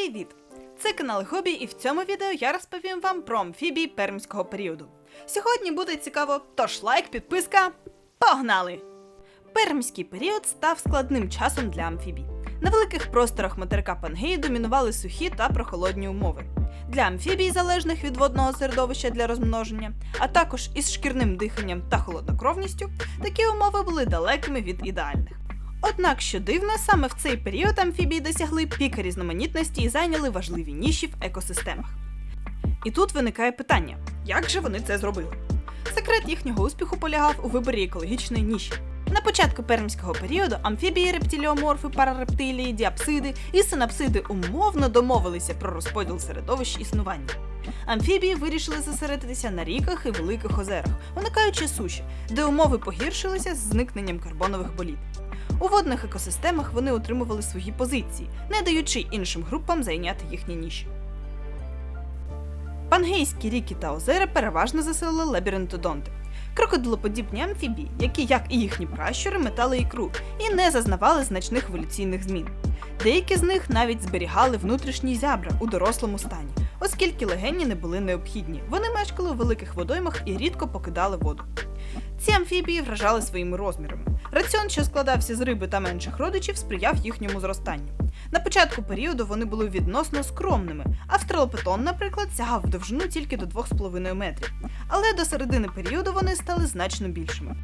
Привіт! Це канал Хобі, і в цьому відео я розповім вам про амфібії пермського періоду. Сьогодні буде цікаво, тож лайк, підписка. Погнали! Пермський період став складним часом для амфібій. На великих просторах материка Пангеї домінували сухі та прохолодні умови. Для амфібій, залежних від водного середовища для розмноження, а також із шкірним диханням та холоднокровністю, такі умови були далекими від ідеальних. Однак, що дивно, саме в цей період амфібії досягли піка різноманітності і зайняли важливі ніші в екосистемах. І тут виникає питання: як же вони це зробили? Секрет їхнього успіху полягав у виборі екологічної ніші. На початку пермського періоду амфібії, рептиліоморфи, парарептилії, діапсиди і синапсиди умовно домовилися про розподіл середовищ існування. Амфібії вирішили зосередитися на ріках і великих озерах, уникаючи суші, де умови погіршилися з зникненням карбонових боліт. У водних екосистемах вони утримували свої позиції, не даючи іншим групам зайняти їхні ніші. Пангейські ріки та озера переважно заселили лабіринтодонти. Крокодилоподібні амфібії, які, як і їхні пращури, метали ікру і не зазнавали значних еволюційних змін. Деякі з них навіть зберігали внутрішні зябра у дорослому стані, оскільки легені не були необхідні. Вони мешкали у великих водоймах і рідко покидали воду. Ці амфібії вражали своїми розмірами. Раціон, що складався з риби та менших родичів, сприяв їхньому зростанню. На початку періоду вони були відносно скромними. Австралопитон, наприклад, сягав в довжину тільки до 2,5 метрів, але до середини періоду вони стали значно більшими.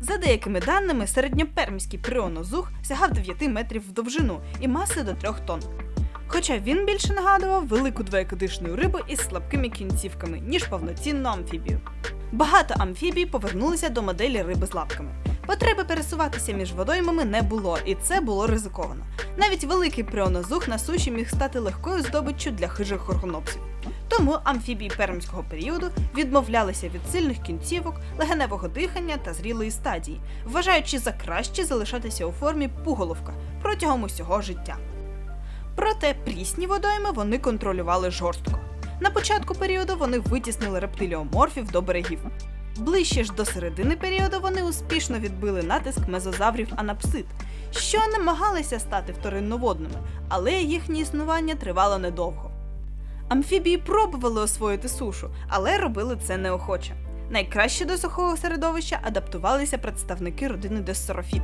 За деякими даними, середньопермський пріонозух сягав 9 метрів в довжину і маси до 3 тонн. Хоча він більше нагадував велику двоєкодишну рибу із слабкими кінцівками, ніж повноцінну амфібію. Багато амфібій повернулися до моделі риби з лапками. Потреби пересуватися між водоймами не було, і це було ризиковано. Навіть великий пріонозух на суші міг стати легкою здобиччю для хижих хоргонопсів. Тому амфібії пермського періоду відмовлялися від сильних кінцівок, легеневого дихання та зрілої стадії, вважаючи за краще залишатися у формі пуголовка протягом усього життя. Проте прісні водойми вони контролювали жорстко. На початку періоду вони витіснили рептиліоморфів до берегів. Ближче ж до середини періоду вони успішно відбили натиск мезозаврів анапсид, що намагалися стати вторинноводними, але їхнє існування тривало недовго. Амфібії пробували освоїти сушу, але робили це неохоче. Найкраще до сухого середовища адаптувалися представники родини Дессорофіт.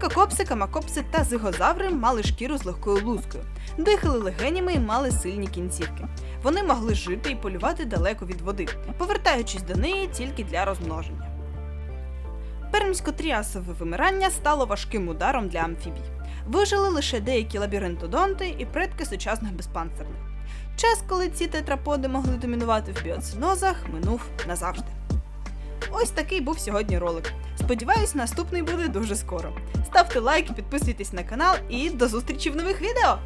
Кокопси, камакопси та зигозаври мали шкіру з легкою лускою, дихали легенями і мали сильні кінцівки. Вони могли жити і полювати далеко від води, повертаючись до неї тільки для розмноження. Пермсько-тріасове вимирання стало важким ударом для амфібій. Вижили лише деякі лабіринтодонти і предки сучасних безпанцирних. Час, коли ці тетраподи могли домінувати в біоцинозах, минув назавжди. Ось такий був сьогодні ролик. Сподіваюсь, наступний буде дуже скоро. Ставте лайк, підписуйтесь на канал і до зустрічі в нових відео!